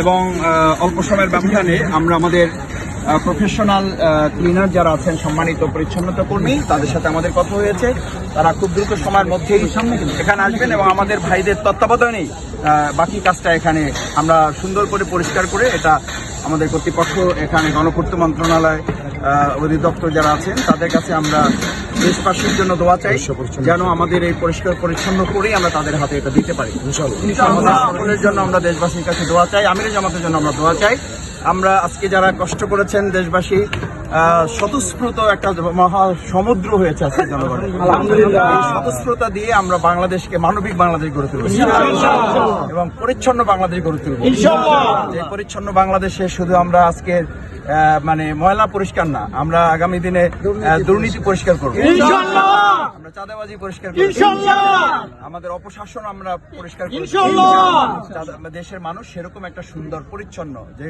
এবং অল্প সময়ের ব্যবধানে আমরা আমাদের প্রফেশনাল ক্লিনার যারা আছেন, সম্মানিত পরিচ্ছন্নতা কর্মী, তাদের সাথে আমাদের কথা হয়েছে। তারা খুব দ্রুত সময়ের মধ্যেই এখানে আসবেন এবং আমাদের ভাইদের তত্ত্বাবধানেই বাকি কাজটা এখানে আমরা সুন্দর করে পরিষ্কার করে এটা আমাদের কর্তৃপক্ষ এখানে গণপূর্ত মন্ত্রণালয় অধিদপ্তর যারা আছেন তাদের কাছে আমরা দেশবাসীর জন্য দোয়া চাই যেন আমাদের এই পরিষ্কার পরিচ্ছন্ন করেই আমরা তাদের হাতে এটা দিতে পারি। আমাদের সকলের জন্য আমরা দেশবাসীর কাছে দোয়া চাই আমির জামাতের জন্য আমরা দোয়া চাই। আমরা আজকে যারা কষ্ট করেছেন দেশবাসী স্বতঃস্ফূর্ত একটা মহা সমুদ্র হয়েছে আজকে জনগণ স্বতঃস্ফূর্তা দিয়ে আমরা বাংলাদেশকে মানবিক বাংলাদেশ গড়ে তুলব। এবং পরিচ্ছন্ন বাংলাদেশ গড়ে তুলব। এই পরিচ্ছন্ন বাংলাদেশে শুধু আমরা আজকে মানে ময়লা পরিষ্কার না। আমরা আগামী দিনে দুর্নীতি পরিষ্কার। করব। আমরা চাঁদাবাজি পরিষ্কার করব। আমাদের অপশাসন আমরা পরিষ্কার দেশের মানুষ সেরকম একটা সুন্দর পরিচ্ছন্ন যে